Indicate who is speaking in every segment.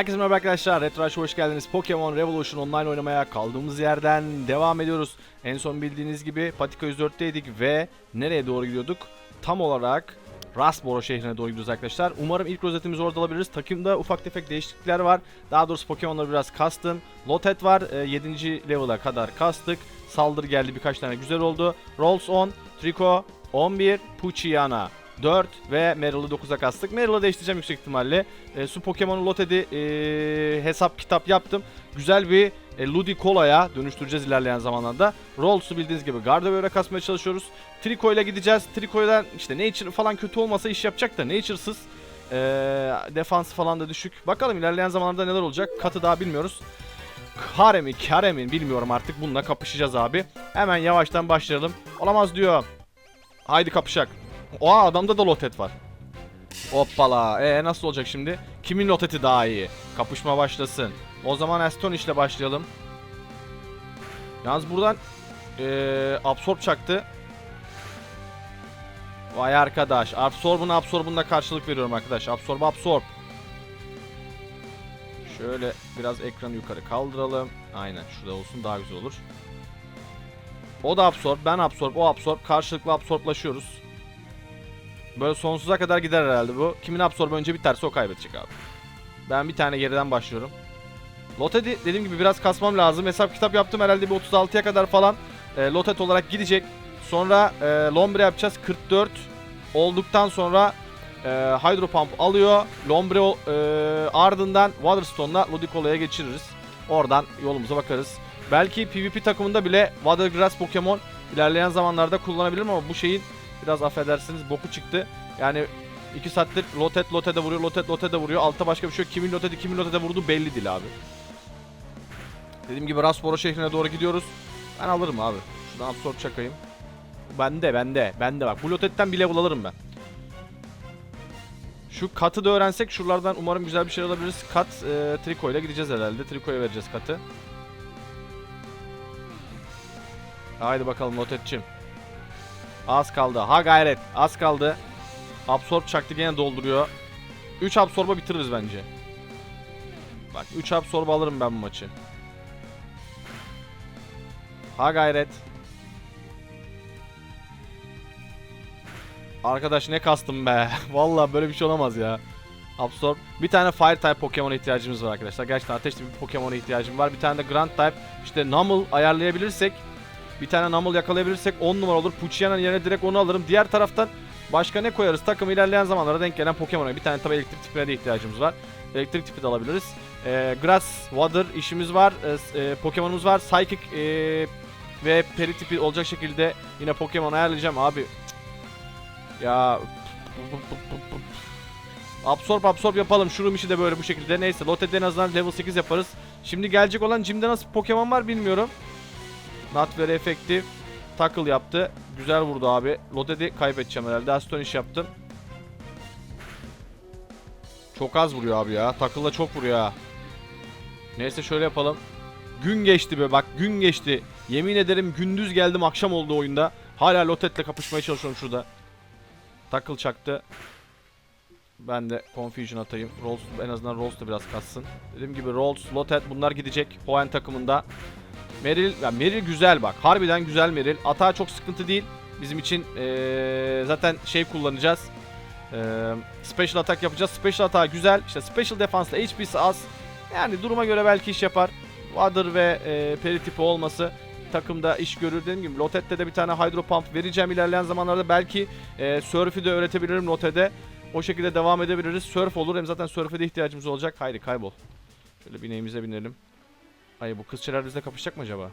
Speaker 1: Herkese merhaba arkadaşlar. Retro Rush'a hoş geldiniz. Pokemon Revolution Online oynamaya kaldığımız yerden devam ediyoruz. En son bildiğiniz gibi Patika 104'teydik ve nereye doğru gidiyorduk? Tam olarak Rastboro şehrine doğru gidiyoruz arkadaşlar. Umarım ilk rozetimizi orada alabiliriz. Takımda ufak tefek değişiklikler var. Daha doğrusu Pokemon'ları biraz kastım. Lotet var. 7. level'a kadar kastık. Saldırı geldi birkaç tane güzel oldu. Rolls 10, Trico 11, Puchiana 4 ve Meryl'ı 9'a kastık. Meryl'ı değiştireceğim yüksek ihtimalle. E, su Pokemon'u Loted'i e, hesap kitap yaptım. Güzel bir e, Ludicolo'ya dönüştüreceğiz ilerleyen zamanlarda. Rolls'u bildiğiniz gibi Gardevoir'a kasmaya çalışıyoruz. Trico ile gideceğiz. Trico'dan işte Nature falan kötü olmasa iş yapacak da Nature'sız. E, defans falan da düşük. Bakalım ilerleyen zamanlarda neler olacak. Katı daha bilmiyoruz. Kare mi kare mi bilmiyorum artık bununla kapışacağız abi. Hemen yavaştan başlayalım. Olamaz diyor. Haydi kapışak. Oha adamda da lotet var. Hoppala. E nasıl olacak şimdi? Kimin loteti daha iyi? Kapışma başlasın. O zaman Astonish ile başlayalım. Yalnız buradan ee, Absorb çaktı. Vay arkadaş. Absorb'una Absorb'unla karşılık veriyorum arkadaş. Absorb Absorb. Şöyle biraz ekranı yukarı kaldıralım. Aynen şurada olsun daha güzel olur. O da Absorb, ben Absorb, o Absorb. Karşılıklı Absorblaşıyoruz. Böyle sonsuza kadar gider herhalde bu. Kimin absorbe önce biterse o kaybedecek abi. Ben bir tane geriden başlıyorum. Loted'i dediğim gibi biraz kasmam lazım. Hesap kitap yaptım herhalde bir 36'ya kadar falan. E, Lotet olarak gidecek. Sonra e, Lombre yapacağız. 44 olduktan sonra e, Hydro Pump alıyor. Lombre e, ardından Waterstone'la Ludicolo'ya geçiririz. Oradan yolumuza bakarız. Belki PvP takımında bile Watergrass Pokemon ilerleyen zamanlarda kullanabilirim ama bu şeyin biraz affedersiniz boku çıktı. Yani 2 saattir lotet lotede vuruyor, lotet lotede vuruyor. Altta başka bir şey yok. Kimin loteti kimin lotede vurduğu belli değil abi. Dediğim gibi Rasboro şehrine doğru gidiyoruz. Ben alırım abi. Şuradan absorb çakayım. Bende bende bende bak. Bu lotetten bir level alırım ben. Şu katı da öğrensek şuralardan umarım güzel bir şey alabiliriz. Kat e, Trico ile gideceğiz herhalde. Trico'ya vereceğiz katı. Haydi bakalım lotetçim. Az kaldı. Ha gayret. Az kaldı. Absorb çaktı gene dolduruyor. 3 absorba bitiririz bence. Bak 3 absorba alırım ben bu maçı. Ha gayret. Arkadaş ne kastım be. Vallahi böyle bir şey olamaz ya. Absorb. Bir tane Fire type Pokemon ihtiyacımız var arkadaşlar. Gerçekten ateşli bir Pokemon'a ihtiyacım var. Bir tane de Ground type. İşte Numel ayarlayabilirsek bir tane Numel yakalayabilirsek 10 numara olur. Puchiana'nın yerine direkt onu alırım. Diğer taraftan başka ne koyarız? Takım ilerleyen zamanlarda denk gelen Pokemon'a. Bir tane tabii elektrik tipine de ihtiyacımız var. Elektrik tipi de alabiliriz. Ee, Grass, Water işimiz var. S- e, Pokemon'umuz var. Psychic e, ve Peri tipi olacak şekilde yine Pokemon ayarlayacağım abi. Ya Absorb absorb yapalım. Şurum işi de böyle bu şekilde. Neyse Lote'de en azından level 8 yaparız. Şimdi gelecek olan Jim'de nasıl Pokemon var bilmiyorum. Not very effective. Tackle yaptı. Güzel vurdu abi. Loted'i kaybedeceğim herhalde. Astonish yaptım. Çok az vuruyor abi ya. Tackle'la çok vuruyor ha. Neyse şöyle yapalım. Gün geçti be bak gün geçti. Yemin ederim gündüz geldim akşam oldu oyunda. Hala Loted'le kapışmaya çalışıyorum şurada. Tackle çaktı. Ben de Confusion atayım. Rolls, en azından Rolls da biraz kassın. Dediğim gibi Rolls, Lotet bunlar gidecek. Hoenn takımında. Meril, ya Meril güzel bak. Harbiden güzel Meril. Atağı çok sıkıntı değil. Bizim için eee, zaten şey kullanacağız. Eee, special atak yapacağız. Special atağı güzel. İşte special defansla HP'si az. Yani duruma göre belki iş yapar. Water ve eee Peri tipi olması takımda iş görür. Dediğim gibi Lotet'te de bir tane Hydro Pump vereceğim ilerleyen zamanlarda. Belki eee Surf'ü de öğretebilirim Lotet'e. O şekilde devam edebiliriz. Surf olur. Hem zaten Surf'e de ihtiyacımız olacak. Haydi kaybol. Şöyle bineğimize binelim. Ay bu kızçeler bizle kapışacak mı acaba?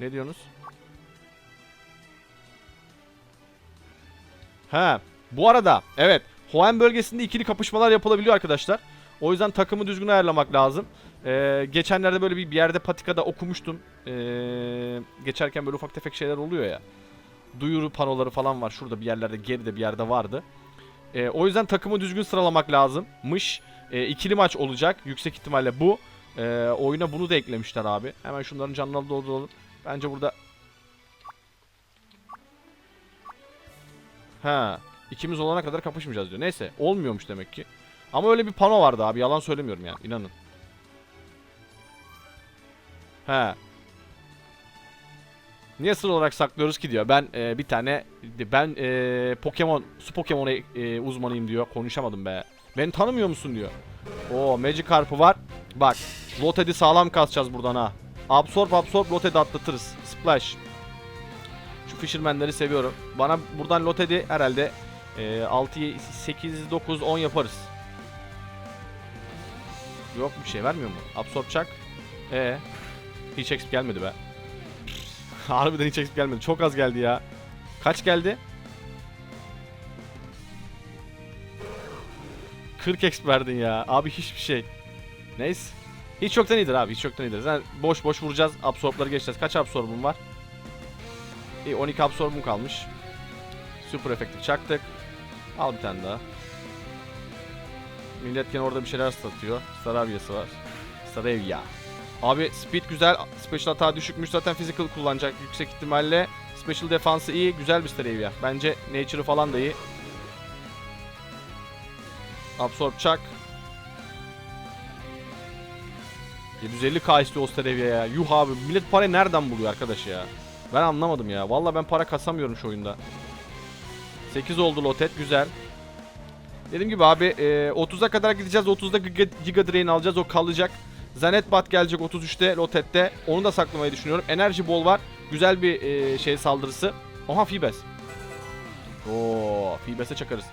Speaker 1: Ne diyorsunuz? He. Bu arada evet. Hoenn bölgesinde ikili kapışmalar yapılabiliyor arkadaşlar. O yüzden takımı düzgün ayarlamak lazım. Ee, geçenlerde böyle bir, bir yerde patikada okumuştum. Ee, geçerken böyle ufak tefek şeyler oluyor ya. Duyuru panoları falan var. Şurada bir yerlerde geride bir yerde vardı. Ee, o yüzden takımı düzgün sıralamak lazımmış. Ee, ikili maç olacak. Yüksek ihtimalle bu. Ee, oyuna bunu da eklemişler abi. Hemen şunların canlarını dolduralım. Bence burada... Ha, ikimiz olana kadar kapışmayacağız diyor. Neyse, olmuyormuş demek ki. Ama öyle bir pano vardı abi. Yalan söylemiyorum yani. inanın. He. Niye sır olarak saklıyoruz ki diyor. Ben e, bir tane ben e, Pokemon su Pokemon e, uzmanıyım diyor. Konuşamadım be. Beni tanımıyor musun diyor. Oo Magikarp'ı var. Bak Loted'i sağlam kasacağız buradan ha. Absorb absorb Loted'i atlatırız. Splash. Şu Fisherman'leri seviyorum. Bana buradan Loted'i herhalde e, 6, 8, 9, 10 yaparız. Yok bir şey vermiyor mu? Absorb çak. E hiç exp gelmedi be. Harbiden hiç exp gelmedi. Çok az geldi ya. Kaç geldi? 40 exp verdin ya. Abi hiçbir şey. Neyse. Hiç yoktan iyidir abi. Hiç yoktan iyidir. Zaten boş boş vuracağız. Absorbları geçeceğiz. Kaç absorbum var? İyi 12 absorbum kalmış. Super efektif çaktık. Al bir tane daha. Millet gene orada bir şeyler satıyor. Staravya'sı var. Staravia. Abi speed güzel. Special hata düşükmüş. Zaten physical kullanacak yüksek ihtimalle. Special defansı iyi. Güzel bir Staravia. Bence nature'ı falan da iyi. Absorb çak. 750k istiyor o Staravia ya. Yuh abi. Millet parayı nereden buluyor arkadaş ya? Ben anlamadım ya. Valla ben para kasamıyorum şu oyunda. 8 oldu lotet. Güzel. Dediğim gibi abi e, 30'a kadar gideceğiz. 30'da Giga, Giga Drain alacağız. O kalacak. Zanetbat gelecek 33'te Lottet'te. Onu da saklamayı düşünüyorum. Enerji Ball var. Güzel bir e, şey saldırısı. Oha Fibes. Oo, Fibes'e çakarız.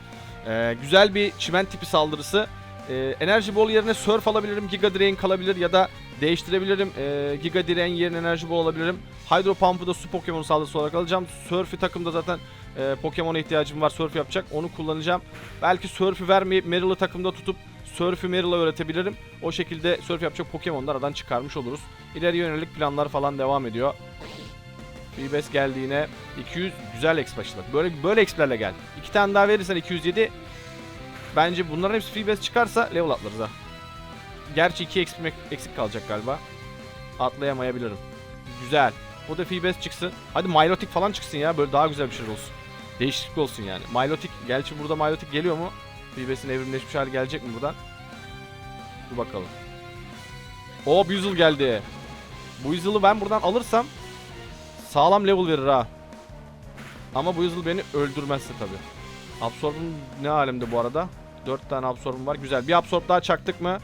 Speaker 1: E, güzel bir çimen tipi saldırısı. E, Enerji Ball yerine Surf alabilirim. Giga Drain kalabilir ya da değiştirebilirim. E, Giga Drain yerine Enerji Ball alabilirim. Hydro Pump'ı da su Pokemon saldırısı olarak alacağım. Surf'i takımda zaten e, Pokemon'a ihtiyacım var. Surf yapacak. Onu kullanacağım. Belki Surf'ü vermeyip Meryl'ı takımda tutup Surf'ü Meryl'a öğretebilirim. O şekilde Surf yapacak Pokemon'ları aradan çıkarmış oluruz. İleri yönelik planlar falan devam ediyor. Freebase geldi yine. 200 güzel exp başladı. Böyle böyle exp'lerle gel. İki tane daha verirsen 207 Bence bunların hepsi Freebase çıkarsa level atlarız ha. Gerçi 2 exp eksik kalacak galiba. Atlayamayabilirim. Güzel. Bu da Freebase çıksın. Hadi Milotic falan çıksın ya. Böyle daha güzel bir şey olsun. Değişiklik olsun yani. Milotic. Gerçi burada Milotic geliyor mu? Freebase'in evrimleşmiş hali gelecek mi buradan? Dur bakalım. O Buizel geldi. Buizel'ı ben buradan alırsam sağlam level verir ha. Ama Buizel beni öldürmezse tabi. Absorb'um ne alemde bu arada? 4 tane absorbum var. Güzel. Bir absorb daha çaktık mı?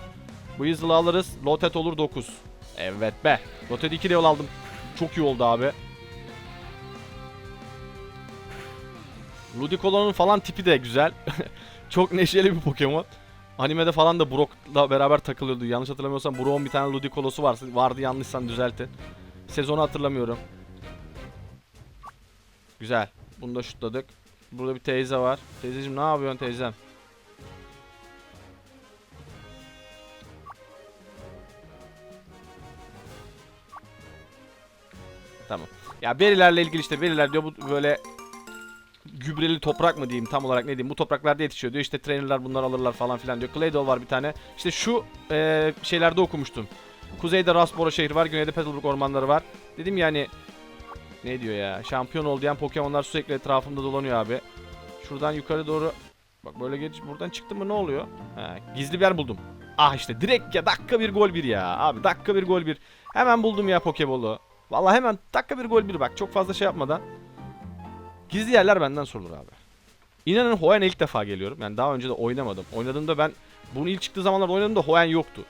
Speaker 1: Buizel'ı alırız. Lotet olur 9. Evet be. Lotet 2 level aldım. Çok iyi oldu abi. Ludicolo'nun falan tipi de güzel. Çok neşeli bir Pokemon. Animede falan da Brock'la beraber takılıyordu. Yanlış hatırlamıyorsam Brock'un bir tane Ludicolo'su var. vardı yanlışsan düzeltin. Sezonu hatırlamıyorum. Güzel. Bunu da şutladık. Burada bir teyze var. Teyzeciğim ne yapıyorsun teyzem? Tamam. Ya berilerle ilgili işte beriler diyor bu böyle gübreli toprak mı diyeyim tam olarak ne diyeyim bu topraklarda yetişiyor diyor işte trainerlar bunları alırlar falan filan diyor. Claydol var bir tane. İşte şu e, şeylerde okumuştum. Kuzeyde Rasbora şehri var, güneyde Petalburg ormanları var. Dedim yani ne diyor ya? Şampiyon ol diyen Pokemon'lar sürekli etrafımda dolanıyor abi. Şuradan yukarı doğru bak böyle geç buradan çıktım mı ne oluyor? Ha, gizli bir yer buldum. Ah işte direkt ya dakika bir gol bir ya. Abi dakika bir gol bir. Hemen buldum ya Pokeball'u. Vallahi hemen dakika bir gol bir bak çok fazla şey yapmadan. Gizli yerler benden sorulur abi. İnanın Hoenn ilk defa geliyorum. Yani daha önce de oynamadım. Oynadığımda ben bunun ilk çıktığı zamanlarda oynadığımda Hoenn yoktu.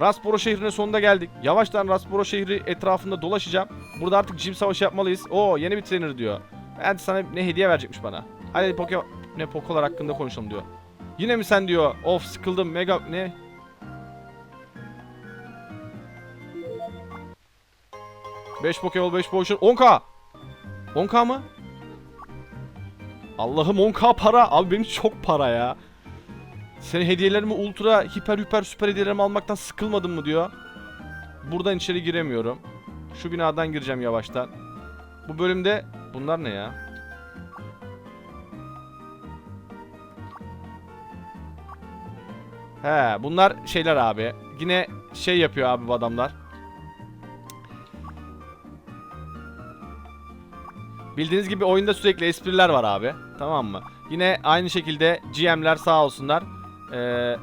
Speaker 1: Rasboro şehrine sonunda geldik. Yavaştan Rasboro şehri etrafında dolaşacağım. Burada artık jim savaşı yapmalıyız. Oo yeni bir trainer diyor. Ben sana ne hediye verecekmiş bana. Hadi Poke ne Pokolar hakkında konuşalım diyor. Yine mi sen diyor. Of sıkıldım. Mega ne? Beş Pokeball 5 Potion 10k 10k mı? Allah'ım 10k para. Abi benim çok para ya. Senin hediyelerimi ultra hiper hiper süper hediyelerimi almaktan sıkılmadın mı diyor. Buradan içeri giremiyorum. Şu binadan gireceğim yavaştan. Bu bölümde bunlar ne ya? He bunlar şeyler abi. Yine şey yapıyor abi bu adamlar. Bildiğiniz gibi oyunda sürekli espriler var abi. Tamam mı? Yine aynı şekilde GM'ler sağ olsunlar. Ee,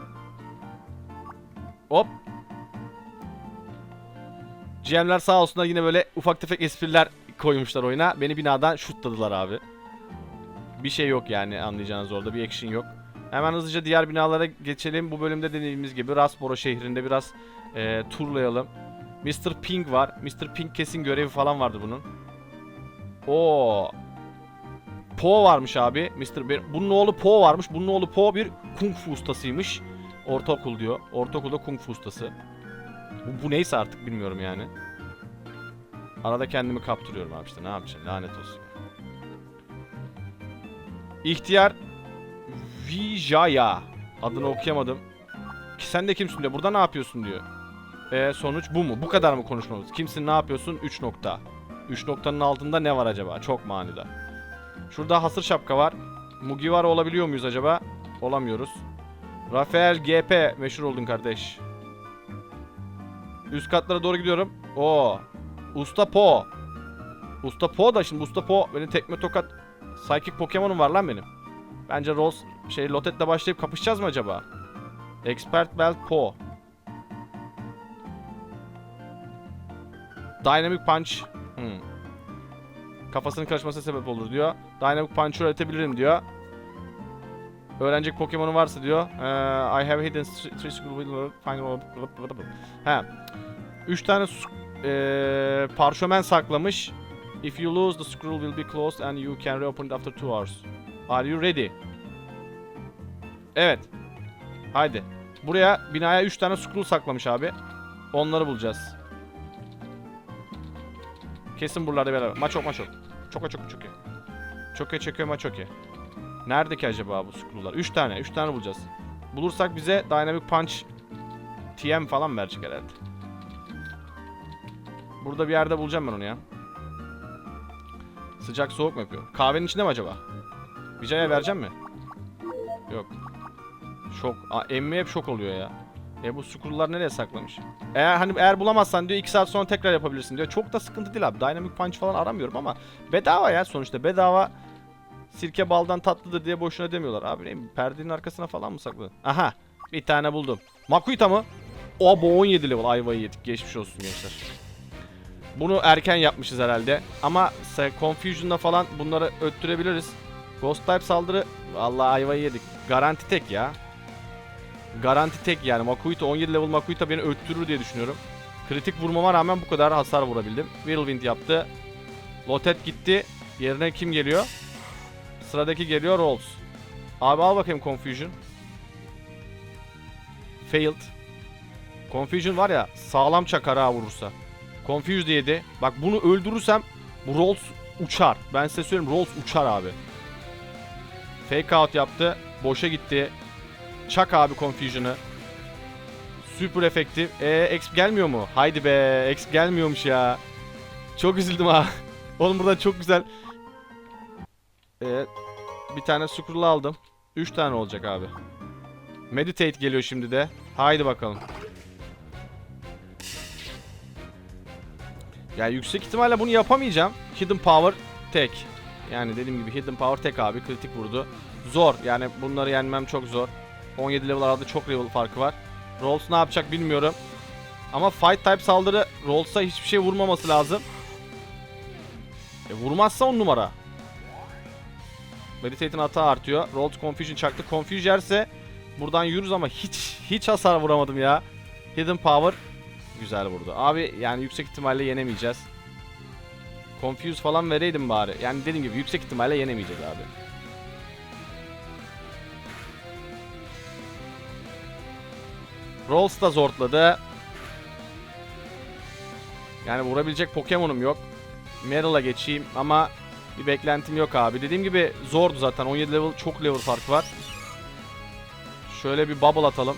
Speaker 1: hop. GM'ler sağ olsunlar yine böyle ufak tefek espriler koymuşlar oyuna. Beni binadan şutladılar abi. Bir şey yok yani anlayacağınız orada bir action yok. Hemen hızlıca diğer binalara geçelim. Bu bölümde dediğimiz gibi Rasboro şehrinde biraz e, turlayalım. Mr. Pink var. Mr. Pink kesin görevi falan vardı bunun. Oo. Po varmış abi. Mr. Bir, bunun oğlu Po varmış. Bunun oğlu Po bir kung fu ustasıymış. Ortaokul diyor. Ortaokulda kung fu ustası. Bu, bu neyse artık bilmiyorum yani. Arada kendimi kaptırıyorum abi işte ne yapacağım lanet olsun. İhtiyar Vijaya. Adını okuyamadım. Ki sen de kimsin diyor. Burada ne yapıyorsun diyor. E, sonuç bu mu? Bu kadar mı konuşmamız? Kimsin ne yapıyorsun? 3 nokta. 3 noktanın altında ne var acaba? Çok manidar. Şurada hasır şapka var. Mugiwara olabiliyor muyuz acaba? Olamıyoruz. Rafael GP meşhur oldun kardeş. Üst katlara doğru gidiyorum. Oo. Usta Po. Usta Po da şimdi Usta Po benim tekme tokat Psychic Pokemon'um var lan benim. Bence Rose şey Lotet'le başlayıp kapışacağız mı acaba? Expert Belt Po. Dynamic Punch. Hmm. Kafasının karışmasına sebep olur diyor. Dynamic Punch öğretebilirim diyor. Öğrenecek Pokemon'un varsa diyor. Eee, I have hidden three final He. 3 tane eee parşömen saklamış. If you lose, the scroll will be closed and you can reopen it after 2 hours. Are you ready? Evet. Haydi. Buraya binaya 3 tane scroll saklamış abi. Onları bulacağız. Kesin buralarda beraber. Maçok maçok. Çok çok çok iyi. Çok iyi çekiyor maçok iyi. Nerede ki acaba bu scroll'lar? 3 tane. 3 tane bulacağız. Bulursak bize Dynamic Punch TM falan verecek herhalde. Burada bir yerde bulacağım ben onu ya. Sıcak soğuk mu yapıyor? Kahvenin içinde mi acaba? Vijay'a vereceğim mi? Yok. Şok. Aa, emme hep şok oluyor ya. E bu scroll'lar nereye saklamış? Eğer hani eğer bulamazsan diyor 2 saat sonra tekrar yapabilirsin diyor. Çok da sıkıntı değil abi. Dynamic Punch falan aramıyorum ama bedava ya sonuçta. Bedava sirke baldan tatlıdır diye boşuna demiyorlar. Abi ne bileyim, perdenin arkasına falan mı saklı? Aha bir tane buldum. Makuita mı? O bu 17 level ayvayı yedik. Geçmiş olsun gençler. Bunu erken yapmışız herhalde. Ama Confusion'da falan bunları öttürebiliriz. Ghost type saldırı vallahi ayvayı yedik. Garanti tek ya. Garanti tek yani. Makuita 17 level Makuita beni öttürür diye düşünüyorum. Kritik vurmama rağmen bu kadar hasar vurabildim. Whirlwind yaptı. Lotet gitti. Yerine kim geliyor? Sıradaki geliyor Rolls. Abi al bakayım Confusion. Failed. Confusion var ya sağlam çakar ha vurursa. Confused yedi. Bak bunu öldürürsem bu Rolls uçar. Ben size söyleyeyim Rolls uçar abi. Fake out yaptı. Boşa gitti. Çak abi Confusion'ı. Super efektif. Eee exp gelmiyor mu? Haydi be. Exp gelmiyormuş ya. Çok üzüldüm ha. Oğlum burada çok güzel. Evet. Bir tane scroll aldım. 3 tane olacak abi. Meditate geliyor şimdi de. Haydi bakalım. Yani yüksek ihtimalle bunu yapamayacağım. Hidden Power tek. Yani dediğim gibi Hidden Power tek abi. Kritik vurdu. Zor. Yani bunları yenmem çok zor. 17 level arada çok level farkı var. Rolls ne yapacak bilmiyorum. Ama Fight type saldırı Rolls'a hiçbir şey vurmaması lazım. E, vurmazsa 10 numara. Meditate'in hata artıyor. Rolls Confusion çaktı. Confuse yerse buradan yürürüz ama hiç hiç hasar vuramadım ya. Hidden Power güzel vurdu. Abi yani yüksek ihtimalle yenemeyeceğiz. Confuse falan vereydim bari. Yani dediğim gibi yüksek ihtimalle yenemeyeceğiz abi. Rolls da zortladı. Yani vurabilecek Pokemon'um yok. Meryl'a geçeyim ama bir beklentim yok abi. Dediğim gibi zordu zaten. 17 level çok level fark var. Şöyle bir bubble atalım.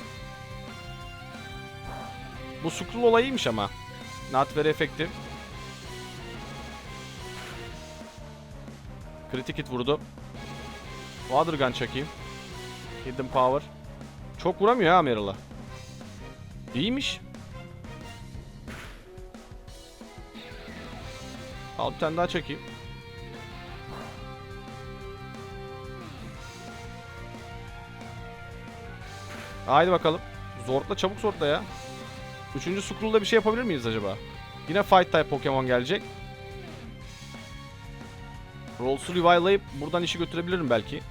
Speaker 1: Bu scroll olayıymış ama. Not very effective. Critic hit vurdu. Water gun çakayım. Hidden power. Çok vuramıyor ha Meryl'a. İyiymiş. Al bir tane daha çekeyim. Haydi bakalım. Zortla çabuk zortla ya. Üçüncü Skrull'da bir şey yapabilir miyiz acaba? Yine Fight type Pokemon gelecek. Rolls'u revive'layıp buradan işi götürebilirim belki.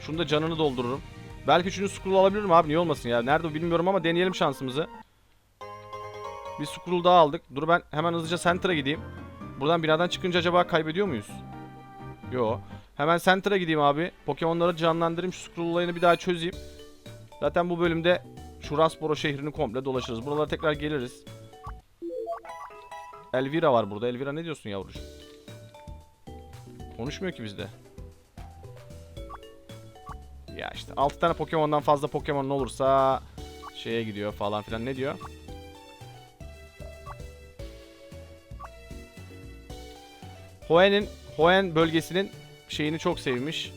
Speaker 1: Şunu da canını doldururum. Belki üçüncü Skrull alabilirim abi niye olmasın ya. Nerede bilmiyorum ama deneyelim şansımızı. Bir Skrull daha aldık. Dur ben hemen hızlıca Center'a gideyim. Buradan binadan çıkınca acaba kaybediyor muyuz? Yo. Hemen Center'a gideyim abi. Pokemon'ları canlandırayım. Şu Skrull olayını bir daha çözeyim. Zaten bu bölümde şu Rasboro şehrini komple dolaşırız. Buralara tekrar geliriz. Elvira var burada. Elvira ne diyorsun yavrucuğum? Konuşmuyor ki bizde. Ya işte 6 tane Pokemon'dan fazla Pokemon olursa şeye gidiyor falan filan. Ne diyor? Hoen'in Hoenn bölgesinin şeyini çok sevmiş.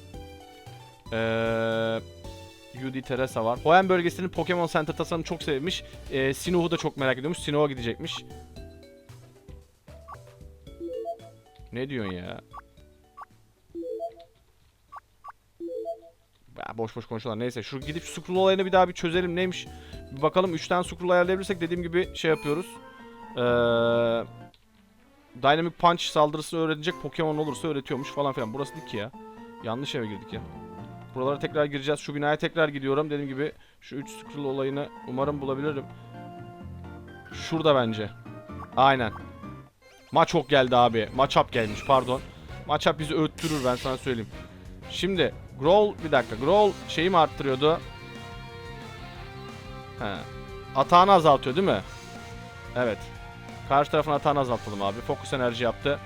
Speaker 1: Eee Yudi Teresa var. Hoenn bölgesinin Pokemon Center tasarımını çok sevmiş. Eee Sinnoh'u da çok merak ediyormuş. Sinnoh'a gidecekmiş. Ne diyorsun ya? Ya boş boş konuşuyorlar. Neyse şu gidip şu Skrull olayını bir daha bir çözelim. Neymiş? Bir bakalım 3 tane Skrull ayarlayabilirsek dediğim gibi şey yapıyoruz. Eee Dynamic Punch saldırısını öğrenecek Pokemon olursa öğretiyormuş falan filan. Burası değil ki ya. Yanlış eve girdik ya. Buralara tekrar gireceğiz. Şu binaya tekrar gidiyorum. Dediğim gibi şu 3 Skrull olayını umarım bulabilirim. Şurada bence. Aynen. Maçok geldi abi. Maçap gelmiş pardon. Maçap bizi öttürür ben sana söyleyeyim. Şimdi Growl bir dakika. Growl şeyi mi arttırıyordu? He. Atağını azaltıyor değil mi? Evet. Karşı tarafın atağını azaltalım abi. Fokus enerji yaptı.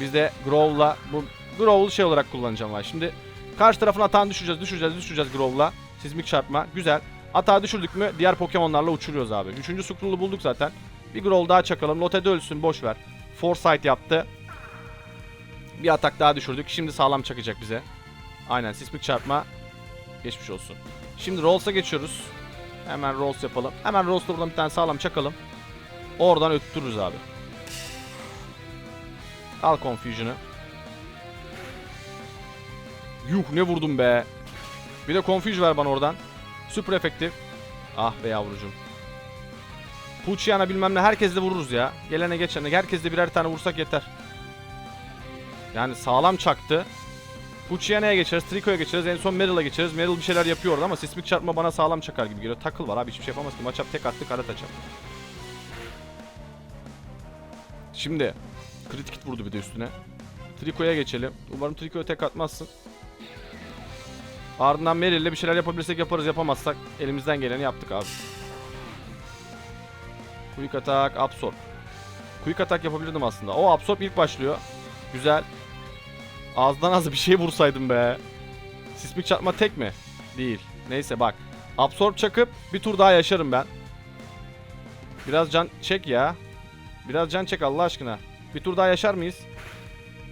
Speaker 1: Biz de Growl'la bu Growl'u şey olarak kullanacağım var. Şimdi karşı tarafın atağını düşüreceğiz, düşüreceğiz, düşüreceğiz Growl'la. Sismik çarpma. Güzel. Atağı düşürdük mü diğer Pokemon'larla uçuruyoruz abi. Üçüncü Skrull'u bulduk zaten. Bir Growl daha çakalım. Lote'de ölsün boş ver. Foresight yaptı. Bir atak daha düşürdük. Şimdi sağlam çakacak bize. Aynen sismik çarpma. Geçmiş olsun. Şimdi Rolls'a geçiyoruz. Hemen Rolls yapalım. Hemen Rolls'ta buradan bir tane sağlam çakalım. Oradan öttürürüz abi. Al Confusion'ı. Yuh ne vurdum be. Bir de Confusion ver bana oradan. Süper efektif. Ah be yavrucuğum. Puchiana bilmem ne herkesle vururuz ya. Gelene geçene herkesle birer tane vursak yeter. Yani sağlam çaktı. Puchiana'ya geçeriz, Trico'ya geçeriz, en son Meryl'a geçeriz. Meryl bir şeyler yapıyor orada ama sismik çarpma bana sağlam çakar gibi geliyor. Takıl var abi hiçbir şey yapamaz ki. Maçap tek attı, kara taçap. Şimdi kritik hit vurdu bir de üstüne. Trico'ya geçelim. Umarım Trico'ya tek atmazsın. Ardından Meryl'le bir şeyler yapabilirsek yaparız yapamazsak elimizden geleni yaptık abi. Quick attack, absorb. Quick attack yapabilirdim aslında. O absorb ilk başlıyor. Güzel. Ağızdan az bir şey vursaydım be. Sismik çarpma tek mi? Değil. Neyse bak. Absorb çakıp bir tur daha yaşarım ben. Biraz can çek ya. Biraz can çek Allah aşkına. Bir tur daha yaşar mıyız?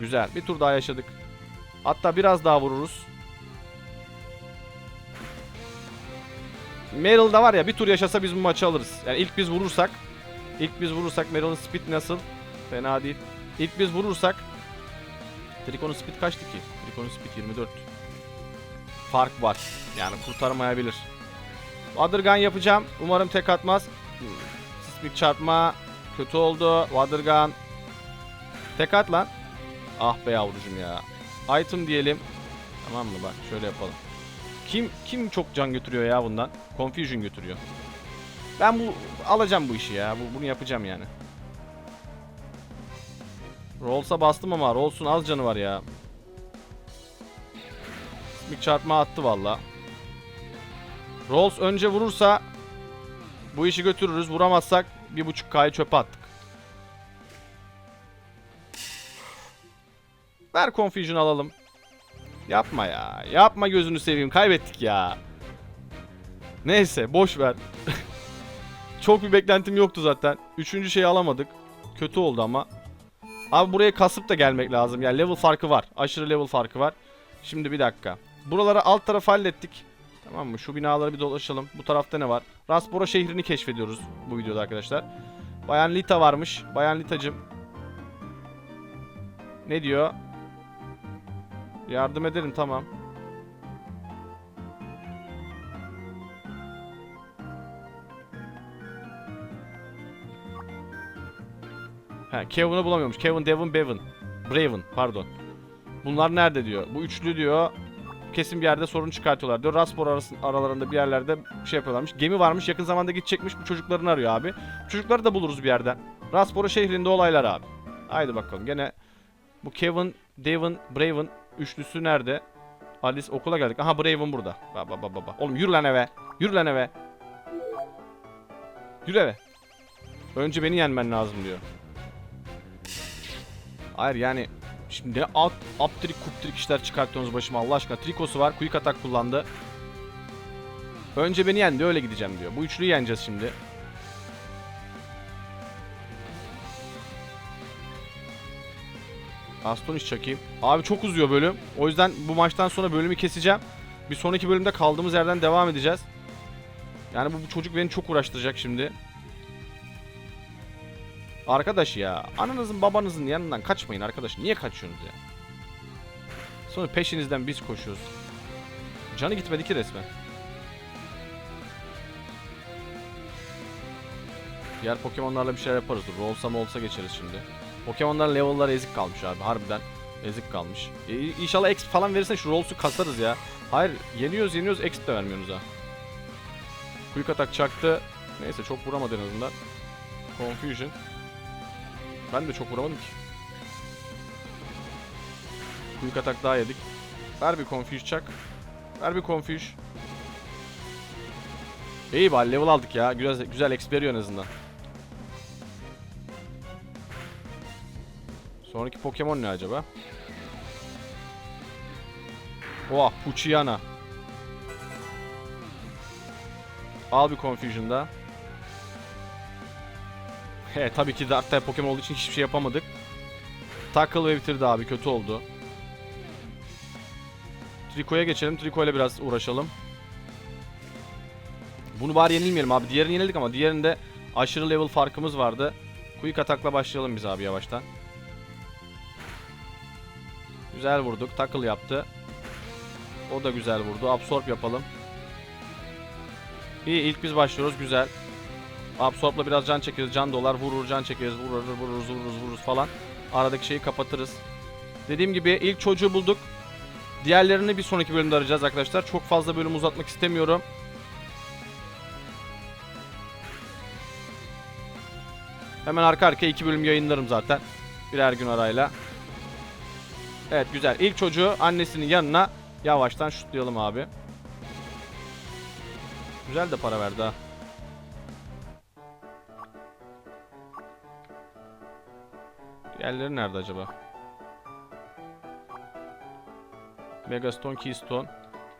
Speaker 1: Güzel. Bir tur daha yaşadık. Hatta biraz daha vururuz. Meryl da var ya bir tur yaşasa biz bu maçı alırız. Yani ilk biz vurursak ilk biz vurursak Meryl'ın speed nasıl? Fena değil. İlk biz vurursak Tricon'un speed kaçtı ki? Tricon'un speed 24. Fark var. Yani kurtarmayabilir. Wadırgan yapacağım. Umarım tek atmaz. Sismik çarpma. Kötü oldu. Wadırgan. Tek at lan. Ah be yavrucum ya. Item diyelim. Tamam mı bak şöyle yapalım. Kim kim çok can götürüyor ya bundan? Confusion götürüyor. Ben bu alacağım bu işi ya. Bu, bunu yapacağım yani. Rolls'a bastım ama Rolls'un az canı var ya. Bir çarpma attı valla. Rolls önce vurursa bu işi götürürüz. Vuramazsak bir buçuk K'yı çöpe attık. Ver Confusion alalım. Yapma ya. Yapma gözünü seveyim. Kaybettik ya. Neyse boş ver. Çok bir beklentim yoktu zaten. Üçüncü şeyi alamadık. Kötü oldu ama. Abi buraya kasıp da gelmek lazım. Yani level farkı var. Aşırı level farkı var. Şimdi bir dakika. Buraları alt tarafı hallettik. Tamam mı? Şu binaları bir dolaşalım. Bu tarafta ne var? Rasbora şehrini keşfediyoruz bu videoda arkadaşlar. Bayan Lita varmış. Bayan Litacım. Ne diyor? Yardım ederim tamam. He, Kevin'ı bulamıyormuş. Kevin, Devin, Bevan. Braven pardon. Bunlar nerede diyor. Bu üçlü diyor. Kesin bir yerde sorun çıkartıyorlar diyor. Raspor arası, aralarında bir yerlerde şey yapıyorlarmış. Gemi varmış yakın zamanda gidecekmiş. Bu çocuklarını arıyor abi. Çocukları da buluruz bir yerden. Raspora şehrinde olaylar abi. Haydi bakalım. Gene bu Kevin, Devin, Braven üçlüsü nerede? Alice okula geldik. Aha Braven burada. Baba baba baba. Oğlum yürü lan eve. Yürü lan eve. Yürü eve. Önce beni yenmen lazım diyor. Hayır yani şimdi ne alt, aptrik kuptrik işler çıkartıyorsunuz başıma Allah aşkına. Trikosu var. Quick atak kullandı. Önce beni yendi öyle gideceğim diyor. Bu üçlüyü yeneceğiz şimdi. Aston iş çakayım. Abi çok uzuyor bölüm. O yüzden bu maçtan sonra bölümü keseceğim. Bir sonraki bölümde kaldığımız yerden devam edeceğiz. Yani bu, bu çocuk beni çok uğraştıracak şimdi. Arkadaş ya, ananızın babanızın yanından kaçmayın arkadaş. Niye kaçıyorsunuz ya? Sonra peşinizden biz koşuyoruz. Canı gitmedi ki resmen. Diğer Pokemon'larla bir şeyler yaparız. Dur, Rolls'a olsa geçeriz şimdi. Pokemon'ların level'ları ezik kalmış abi. Harbiden ezik kalmış. E, inşallah exp falan verirsen şu Rolls'u kasarız ya. Hayır, yeniyoruz yeniyoruz exp de vermiyorsunuz ha. Quick atak çaktı. Neyse çok vuramadı en azından. Confusion. Ben de çok vuramadım ki. Quick atak daha yedik. Ver bir Confuse çak. Ver bir Confuse. İyi bari level aldık ya. Güzel güzel XP en azından. Sonraki Pokemon ne acaba? Oha Puchiana. Al bir Confusion da. He tabii ki Dark type Pokemon olduğu için hiçbir şey yapamadık. Tackle ve bitirdi abi kötü oldu. Trico'ya geçelim. Trico ile biraz uğraşalım. Bunu bari yenilmeyelim abi. Diğerini yenildik ama diğerinde aşırı level farkımız vardı. Quick atakla başlayalım biz abi yavaştan. Güzel vurduk. Tackle yaptı. O da güzel vurdu. Absorb yapalım. İyi ilk biz başlıyoruz. Güzel. Absorb'la biraz can çekeriz. Can dolar. Vurur can çekeriz. Vurur vururuz vururuz vururuz falan. Aradaki şeyi kapatırız. Dediğim gibi ilk çocuğu bulduk. Diğerlerini bir sonraki bölümde arayacağız arkadaşlar. Çok fazla bölüm uzatmak istemiyorum. Hemen arka arkaya iki bölüm yayınlarım zaten. Birer gün arayla. Evet güzel. İlk çocuğu annesinin yanına yavaştan şutlayalım abi. Güzel de para verdi ha. Diğerleri nerede acaba? Megastone, Keystone.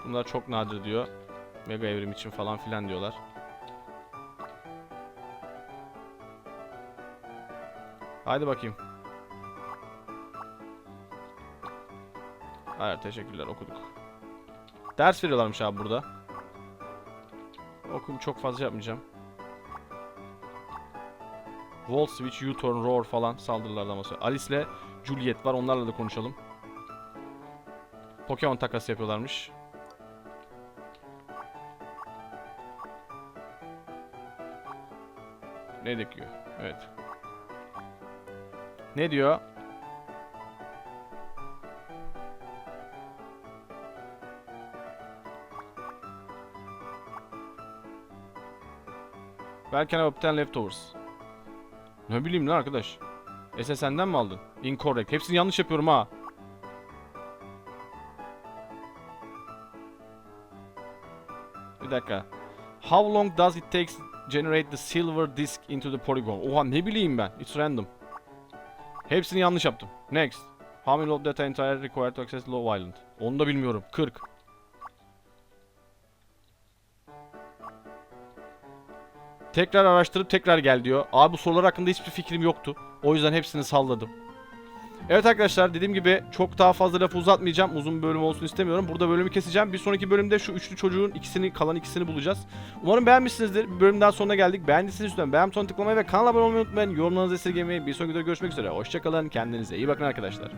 Speaker 1: Bunlar çok nadir diyor. Mega evrim için falan filan diyorlar. Haydi bakayım. Hayır teşekkürler okuduk. Ders veriyorlarmış abi burada. Okum çok fazla yapmayacağım. Wall Switch, U-Turn, Roar falan saldırılardan bahsediyor. Alice ile Juliet var onlarla da konuşalım. Pokemon takası yapıyorlarmış. Ne diyor? Evet. Ne diyor? Can I obtain leftovers? Ne bileyim lan arkadaş. SSN'den mi aldın? Incorrect. Hepsini yanlış yapıyorum ha. Bir dakika. How long does it take generate the silver disk into the polygon? Oha ne bileyim ben. It's random. Hepsini yanlış yaptım. Next. How many of data entire required to access Low Island? Onu da bilmiyorum. 40. Tekrar araştırıp tekrar gel diyor. Abi bu sorular hakkında hiçbir fikrim yoktu. O yüzden hepsini salladım. Evet arkadaşlar dediğim gibi çok daha fazla lafı uzatmayacağım. Uzun bir bölüm olsun istemiyorum. Burada bölümü keseceğim. Bir sonraki bölümde şu üçlü çocuğun ikisini kalan ikisini bulacağız. Umarım beğenmişsinizdir. Bir bölüm daha sonuna geldik. Beğendiyseniz lütfen beğen butonuna tıklamayı ve kanala abone olmayı unutmayın. Yorumlarınızı esirgemeyi. Bir sonraki videoda görüşmek üzere. Hoşçakalın. Kendinize iyi bakın arkadaşlar.